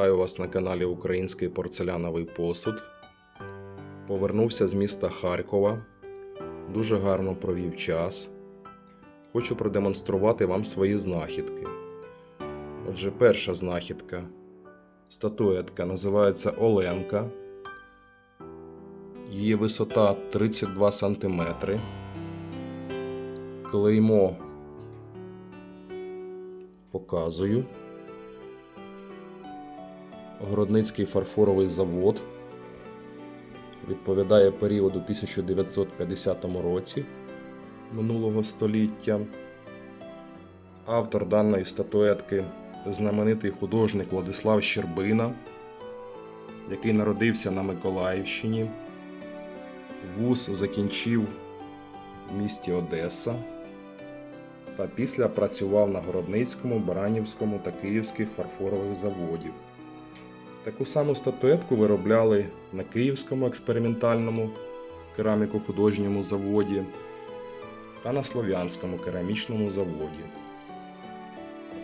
Вітаю вас на каналі Український порцеляновий посуд. Повернувся з міста Харкова. Дуже гарно провів час. Хочу продемонструвати вам свої знахідки. Отже, перша знахідка. Статуетка називається Оленка. Її висота 32 см. Клеймо показую. Городницький фарфоровий завод. Відповідає періоду 1950 році минулого століття. Автор даної статуетки знаменитий художник Владислав Щербина, який народився на Миколаївщині. Вуз закінчив в місті Одеса та після працював на Городницькому, Баранівському та Київських фарфорових заводів. Таку саму статуетку виробляли на Київському експериментальному кераміко-художньому заводі та на Слов'янському керамічному заводі.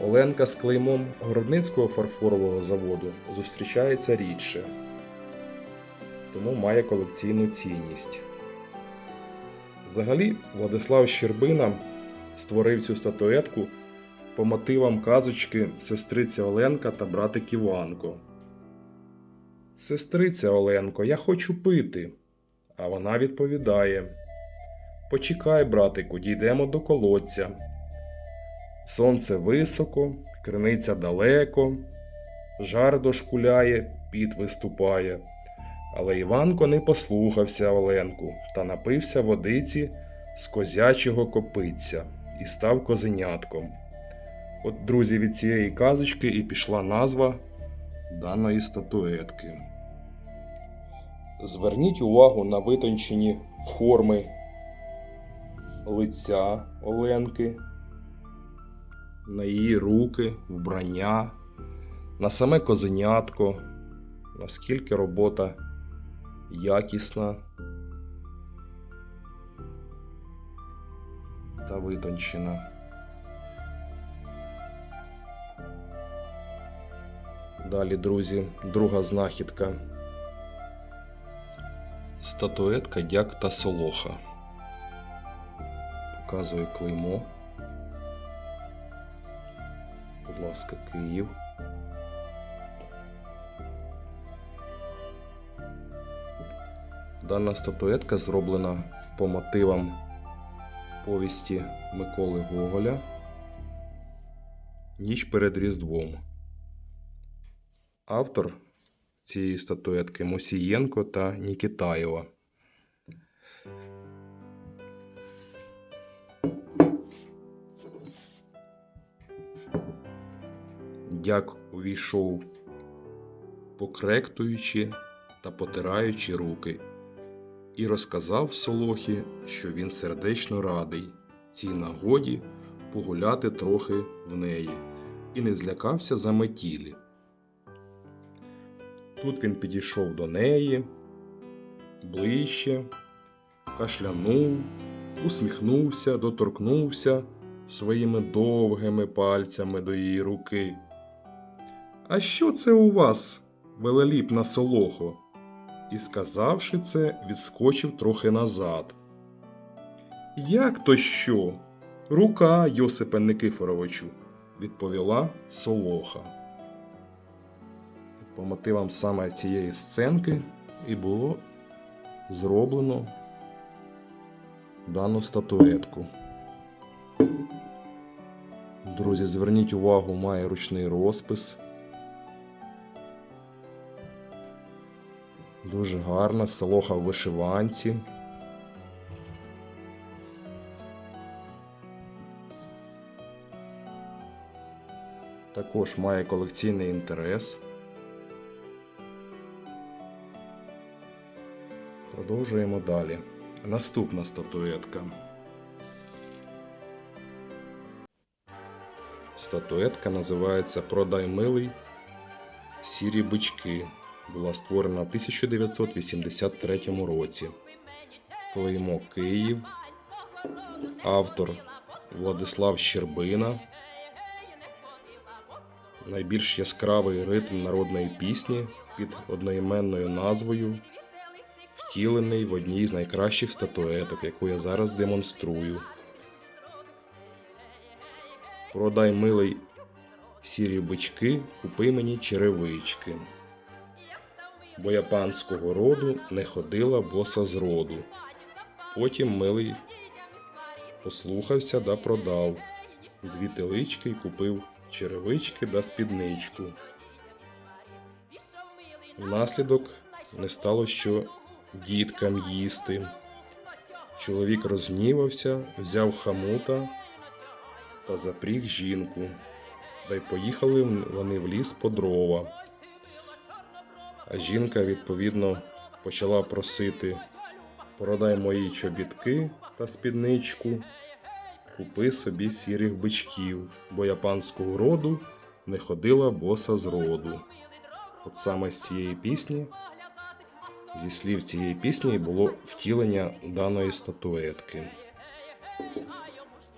Оленка з клеймом Городницького фарфорового заводу зустрічається рідше, тому має колекційну цінність. Взагалі, Владислав Щербина створив цю статуетку по мотивам казочки Сестриця Оленка та братик Іванко. Сестриця Оленко, я хочу пити. А вона відповідає: Почекай, братику, дійдемо до колодця. Сонце високо, криниця далеко, жар дошкуляє, піт виступає. Але Іванко не послухався Оленку та напився водиці з козячого копиця і став козенятком. От, друзі, від цієї казочки і пішла назва даної статуетки. Зверніть увагу на витончені форми лиця Оленки, на її руки, вбрання, на саме козенятко, наскільки робота якісна та витончена. Далі, друзі, друга знахідка. Статуетка дяк та солоха. Показую клеймо. Будь ласка, Київ. Дана статуетка зроблена по мотивам повісті Миколи Гоголя Ніч перед Різдвом. Автор цієї статуетки Мосієнко та Нікітаєва. Дяк увійшов, покректуючи та потираючи руки, і розказав Солохі, що він сердечно радий цій нагоді погуляти трохи в неї, і не злякався за метілі. Тут він підійшов до неї ближче, кашлянув, усміхнувся, доторкнувся своїми довгими пальцями до її руки. А що це у вас, велеліпна солохо? І, сказавши це, відскочив трохи назад. Як то що? Рука, Йосипе Никифоровичу, відповіла Солоха. По мотивам саме цієї сценки і було зроблено дану статуетку. Друзі, зверніть увагу, має ручний розпис. Дуже гарна солоха в вишиванці. Також має колекційний інтерес. Продовжуємо далі. Наступна статуетка. Статуетка називається Продай милий сірі бички. Була створена в 1983 році. Клеймо Київ. Автор Владислав Щербина. найбільш яскравий ритм народної пісні під одноіменною назвою, втілений в одній з найкращих статуеток, яку я зараз демонструю. Продай милий сірі бички, купи мені черевички. Бо я панського роду не ходила боса з роду. Потім милий послухався да продав. Дві телички й купив черевички да спідничку. Внаслідок не стало що діткам їсти. Чоловік розгнівався, взяв хамута та запріг жінку. Та й поїхали вони в ліс по дрова. А жінка, відповідно, почала просити: продай мої чобітки та спідничку, купи собі сірих бичків, бо я панського роду не ходила боса з роду. От саме з цієї пісні, зі слів цієї пісні, було втілення даної статуетки.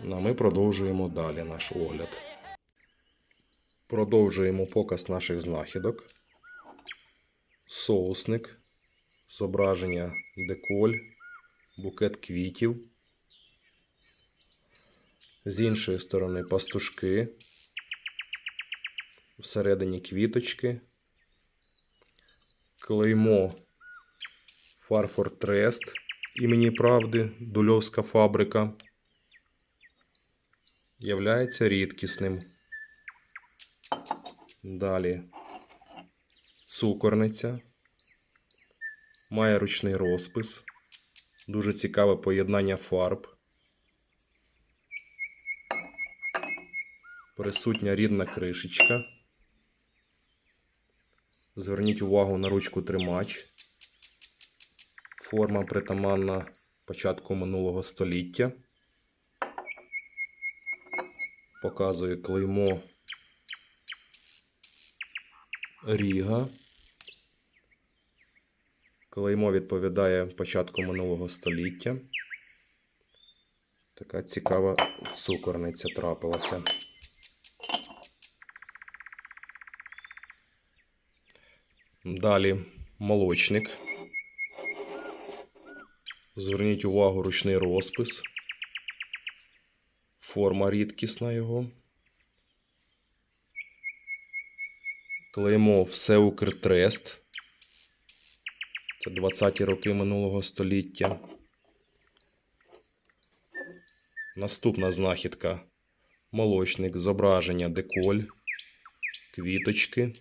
Ну, а ми продовжуємо далі наш огляд. Продовжуємо показ наших знахідок. Соусник, зображення деколь, букет квітів. З іншої сторони пастушки, всередині квіточки, клеймо Фарфор Трест імені Правди, Дульовська фабрика. Являється рідкісним. Далі цукорниця. Має ручний розпис. Дуже цікаве поєднання фарб. Присутня рідна кришечка. Зверніть увагу на ручку тримач. Форма притаманна початку минулого століття. Показує клеймо Ріга. Клеймо відповідає початку минулого століття. Така цікава цукорниця трапилася. Далі молочник. Зверніть увагу ручний розпис. Форма рідкісна його. Клеймо все Укртрест. Це 20-ті роки минулого століття. Наступна знахідка. Молочник, зображення деколь, квіточки.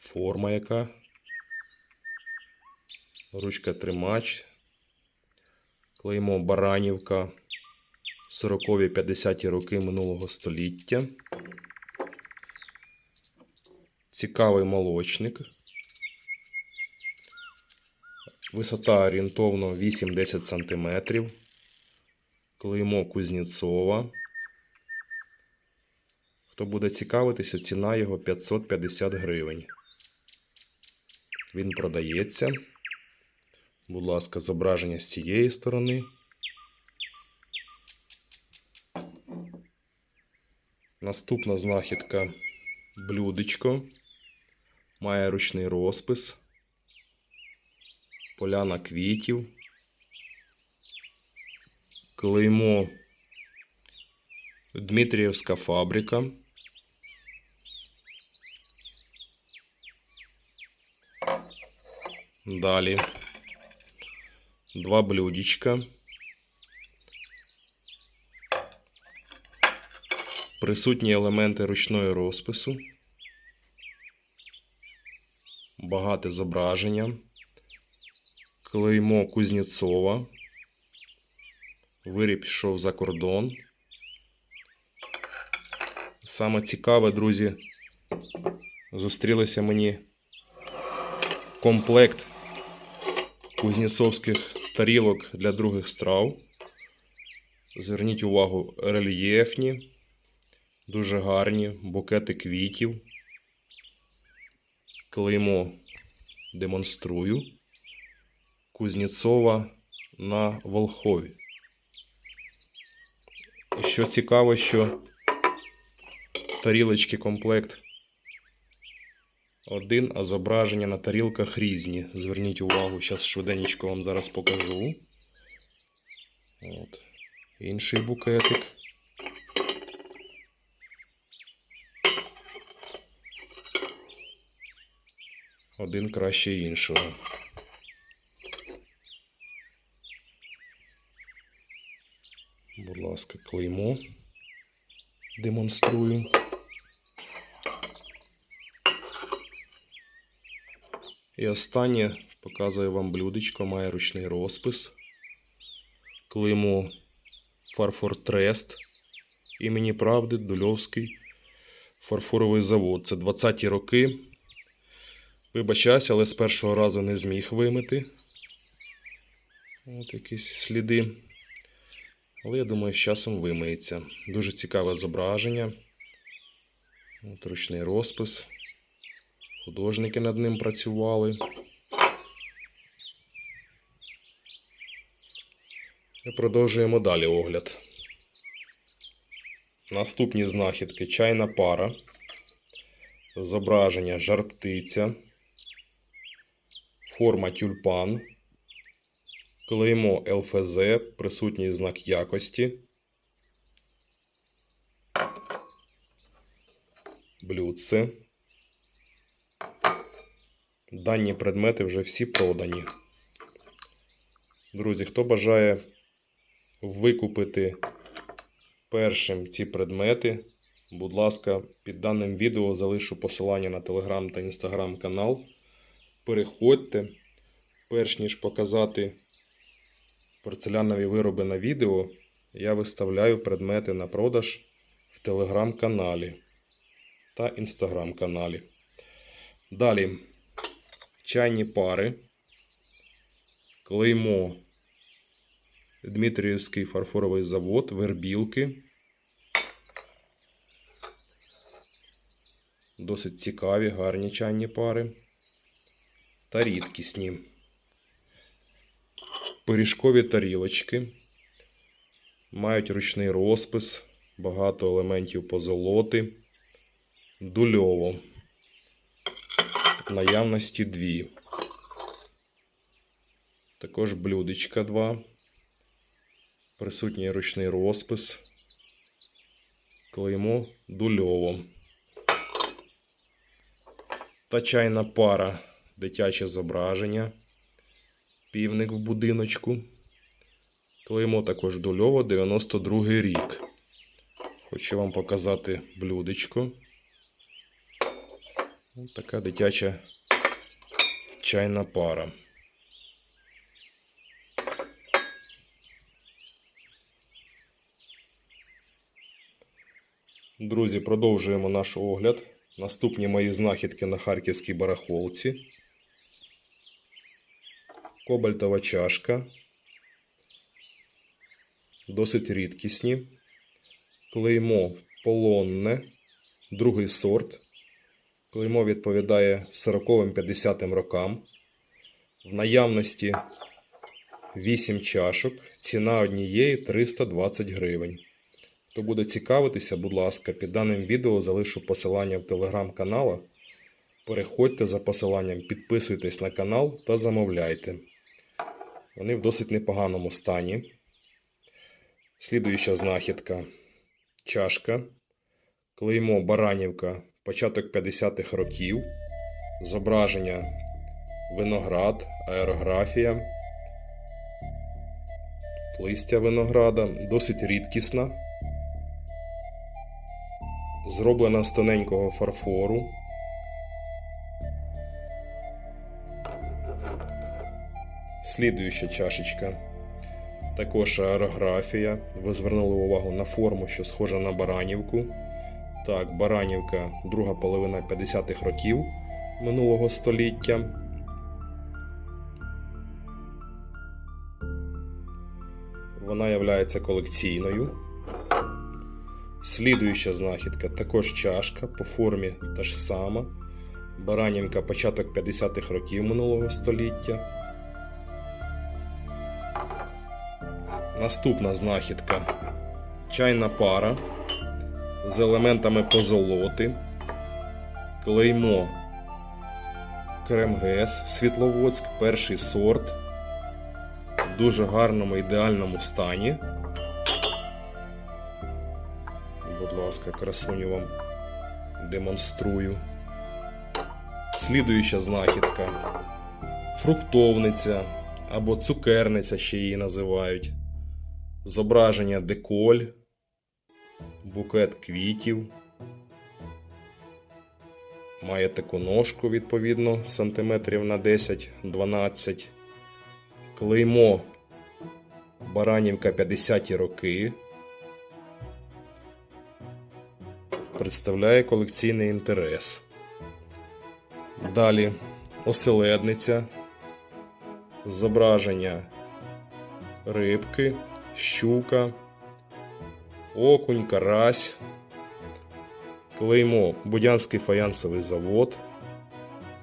Форма яка. Ручка тримач. Клеймо Баранівка. 40-50 роки минулого століття. Цікавий молочник. Висота орієнтовно 8-10 см. Клеймо Кузнєцова. Хто буде цікавитися, ціна його 550 гривень. Він продається. Будь ласка, зображення з цієї сторони. Наступна знахідка блюдечко. Має ручний розпис. Поляна квітів. Клеймо Дмитріївська фабрика. Далі. Два блюдечка. Присутні елементи ручної розпису. Багате зображення. Клеймо Кузнєцова. Виріб пішов за кордон. Саме цікаве, друзі, зустрілися мені комплект кузнєцовських тарілок для других страв. Зверніть увагу, рельєфні, дуже гарні, букети квітів. Клеймо демонструю. Кузнєцова на Волхові. І що цікаво, що тарілочки комплект один, а зображення на тарілках різні. Зверніть увагу, зараз швиденько вам зараз покажу. От. Інший букетик. Один краще іншого. Будь ласка, клеймо. Демонструю. І останнє показую вам блюдечко, має ручний розпис. Клеймо Фарфор Трест імені Правди, Дульовський фарфоровий завод. Це 20-ті роки. Вибачаюсь, але з першого разу не зміг вимити. От якісь сліди. Але я думаю, з часом вимиється. Дуже цікаве зображення. От ручний розпис. Художники над ним працювали. І продовжуємо далі огляд. Наступні знахідки чайна пара, зображення жар-птиця, форма тюльпан, клеймо ЛФЗ, присутній знак якості, блюдце. Дані предмети вже всі продані. Друзі, хто бажає викупити першим ці предмети, будь ласка, під даним відео залишу посилання на телеграм та інстаграм канал. Переходьте, перш ніж показати порцелянові вироби на відео, я виставляю предмети на продаж в телеграм-каналі та інстаграм-каналі. Далі чайні пари, клеймо Дмитріївський фарфоровий завод, вербілки. Досить цікаві, гарні чайні пари. Та рідкісні. Пиріжкові тарілочки. Мають ручний розпис, багато елементів позолоти. Дульово. Наявності дві. Також блюдечка два. Присутній ручний розпис. Клеймо дульово. Та чайна пара. Дитяче зображення. Півник в будиночку. Клеймо також дульово 92 рік. Хочу вам показати блюдечко. Ось така дитяча чайна пара. Друзі, продовжуємо наш огляд. Наступні мої знахідки на харківській барахолці. Кобальтова чашка. Досить рідкісні. Клеймо полонне. Другий сорт. Клеймо відповідає 40-50 рокам. В наявності 8 чашок. Ціна однієї 320 гривень. Хто буде цікавитися, будь ласка, під даним відео залишу посилання в телеграм-канала. Переходьте за посиланням, підписуйтесь на канал та замовляйте. Вони в досить непоганому стані. Слідуюча знахідка. Чашка. Клеймо Баранівка. Початок 50-х років. Зображення виноград, аерографія. Листя винограда. Досить рідкісна. Зроблена з тоненького фарфору. Слідуюча чашечка. Також аерографія. Ви звернули увагу на форму, що схожа на баранівку. Так, баранівка, друга половина 50-х років минулого століття. Вона є колекційною. Слідуюча знахідка також чашка по формі та ж сама. Баранівка початок 50-х років минулого століття. Наступна знахідка чайна пара. З елементами позолоти, клеймо Кремгес Світловодськ, перший сорт. В дуже гарному ідеальному стані. Будь ласка, красуню вам демонструю. Слідуюча знахідка. Фруктовниця або цукерниця ще її називають. Зображення деколь, букет квітів. Має таку ножку, відповідно, сантиметрів на 10-12. Клеймо Баранівка 50-ті роки. Представляє колекційний інтерес. Далі оселедниця. Зображення рибки, щука, окунь, карась. Клеймо Будянський фаянсовий завод.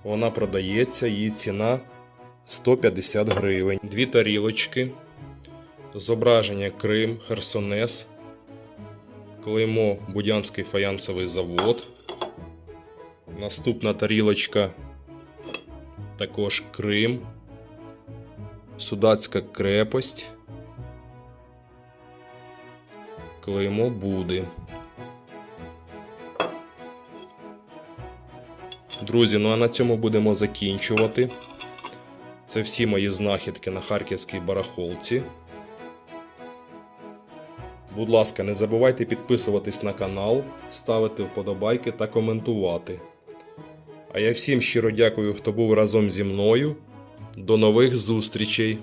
Вона продається, її ціна 150 гривень. Дві тарілочки. Зображення Крим, Херсонес. Клеймо Будянський фаянсовий завод. Наступна тарілочка. Також Крим. Судацька крепость. Клеймо Буди. Друзі, ну а на цьому будемо закінчувати. Це всі мої знахідки на харківській барахолці. Будь ласка, не забувайте підписуватись на канал, ставити вподобайки та коментувати. А я всім щиро дякую, хто був разом зі мною. До нових зустрічей!